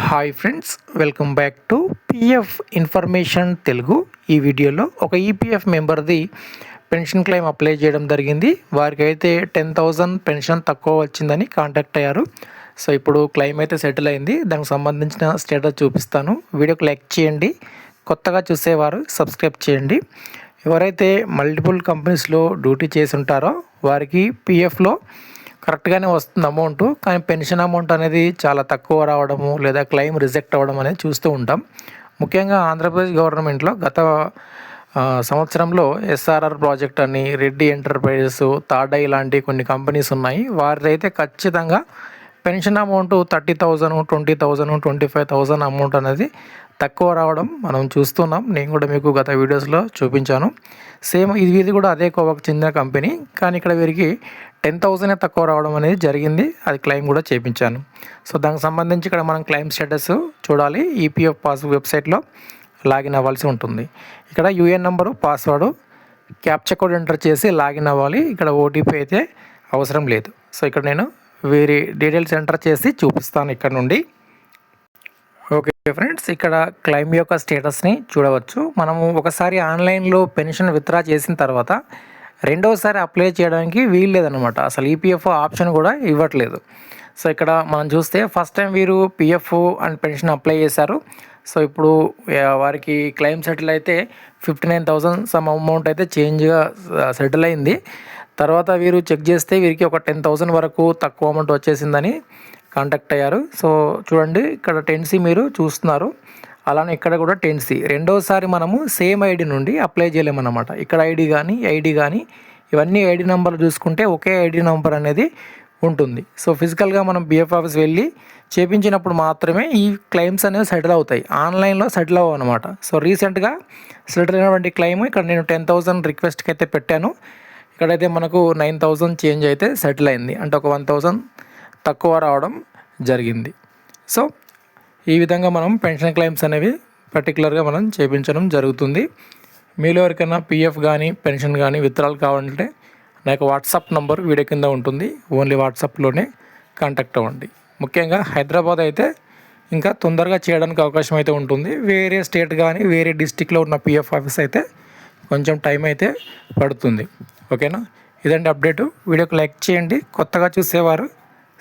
Hi friends welcome back to PF information Telugu ఈ వీడియోలో ఒక ఈపీఎఫ్ మెంబర్ది పెన్షన్ క్లెయిమ్ అప్లై చేయడం జరిగింది. వారికి అయితే టెన్ థౌజండ్ పెన్షన్ తక్కువ వచ్చిందని కాంటాక్ట్ అయ్యారు. సో ఇప్పుడు క్లెయిమ్ అయితే సెటిల్ అయింది. దానికి సంబంధించిన స్టేటస్ చూపిస్తాను. వీడియోకి లైక్ చేయండి. కొత్తగా చూసేవారు సబ్స్క్రైబ్ చేయండి. ఎవరైతే మల్టిపుల్ కంపెనీస్లో డ్యూటీ చేసి ఉంటారో వారికి పిఎఫ్లో కరెక్ట్గానే వస్తుంది అమౌంట్. కానీ పెన్షన్ అమౌంట్ అనేది చాలా తక్కువ రావడము లేదా క్లెయిమ్ రిజెక్ట్ అవ్వడం అనేది చూస్తూ ఉంటాం. ముఖ్యంగా ఆంధ్రప్రదేశ్ గవర్నమెంట్లో గత సంవత్సరంలో ఎస్ఆర్ఆర్ ప్రాజెక్ట్ అని రెడ్డి ఎంటర్ప్రైజెస్ తాడై లాంటి కొన్ని కంపెనీస్ ఉన్నాయి. వారిదైతే ఖచ్చితంగా pension amount thirty thousand twenty thousand twenty five thousand amount అనేది తక్కువ రావడం మనం చూస్తున్నాం. నేను కూడా మీకు గత వీడియోస్లో చూపించాను. సేమ్ ఇది ఇది కూడా అదే కోవకు చెందిన కంపెనీ. కానీ ఇక్కడ వీరికి టెన్ థౌసండ్ తక్కువ రావడం అనేది జరిగింది. అది క్లెయిమ్ కూడా చేయించాను సో దానికి సంబంధించి ఇక్కడ మనం క్లెయిమ్ స్టేటస్ చూడాలి. ఈపీఎఫ్ పాస్ వెబ్సైట్లో లాగిన్ అవ్వాల్సి ఉంటుంది. ఇక్కడ UAN number password capture code enter చేసి లాగిన్ అవ్వాలి. ఇక్కడ ఓటీపీ అయితే అవసరం లేదు. సో ఇక్కడ నేను వేరే డీటెయిల్స్ ఎంటర్ చేసి చూపిస్తాను ఇక్కడ నుండి. ఫ్రెండ్స్ ఇక్కడ క్లైమ్ యొక్క స్టేటస్ని చూడవచ్చు. మనము ఒకసారి ఆన్లైన్లో పెన్షన్ విత్డ్రా చేసిన తర్వాత రెండోసారి అప్లై చేయడానికి వీలు లేదనమాట అసలు ఈపీఎఫ్ ఆప్షన్ కూడా ఇవ్వట్లేదు. సో ఇక్కడ మనం చూస్తే ఫస్ట్ టైం వీరు పిఎఫ్ అండ్ పెన్షన్ అప్లై చేశారు. సో ఇప్పుడు వారికి క్లెయిమ్ సెటిల్ అయితే fifty nine thousand some amount అయితే చేంజ్గా సెటిల్ అయింది. తర్వాత వీరు చెక్ చేస్తే వీరికి ఒక టెన్ థౌసండ్ వరకు తక్కువ అమౌంట్ వచ్చేసిందని కాంటాక్ట్ అయ్యారు. సో చూడండి ఇక్కడ టెన్సీ మీరు చూస్తున్నారు. అలానే ఇక్కడ కూడా టెన్సీ రెండోసారి మనము సేమ్ ఐడి నుండి అప్లై చేయలేమన్నమాట. ఇక్కడ ఐడి కానీ ఐడి కానీ ఇవన్నీ ఐడి నెంబర్లు చూసుకుంటే ఒకే ఐడి నెంబర్ అనేది ఉంటుంది. సో ఫిజికల్గా మనం బిఎఫ్ ఆఫీస్ వెళ్ళి చేపించినప్పుడు మాత్రమే ఈ క్లెయిమ్స్ అనేవి సెటిల్ అవుతాయి. ఆన్లైన్లో సెటిల్ అవ్వవు అనమాట సో రీసెంట్గా సెటిల్ అయినటువంటి క్లెయిమ్ ఇక్కడ నేను టెన్ థౌసండ్ రిక్వెస్ట్కి అయితే పెట్టాను. ఇక్కడైతే మనకు నైన్ థౌసండ్ చేంజ్ అయితే సెటిల్ అయింది. అంటే ఒక వన్ థౌసండ్ తక్కువ రావడం జరిగింది. సో ఈ విధంగా మనం పెన్షన్ క్లెయిమ్స్ అనేవి పర్టికులర్గా మనం చేయించడం జరుగుతుంది. మీలో ఎవరికైనా పిఎఫ్ కానీ పెన్షన్ కానీ విత్తనాలు కావాలంటే నా యొక్క వాట్సాప్ నంబర్ వీడియో కింద ఉంటుంది. ఓన్లీ వాట్సాప్లోనే కాంటాక్ట్ అవ్వండి. ముఖ్యంగా హైదరాబాద్ అయితే ఇంకా తొందరగా చేయడానికి అవకాశం అయితే ఉంటుంది. వేరే స్టేట్ కానీ వేరే డిస్టిక్లో ఉన్న పిఎఫ్ ఆఫీస్ అయితే కొంచెం టైం అయితే పడుతుంది. ఓకేనా? ఇదండి అప్డేటు. వీడియోకి లైక్ చేయండి. కొత్తగా చూసేవారు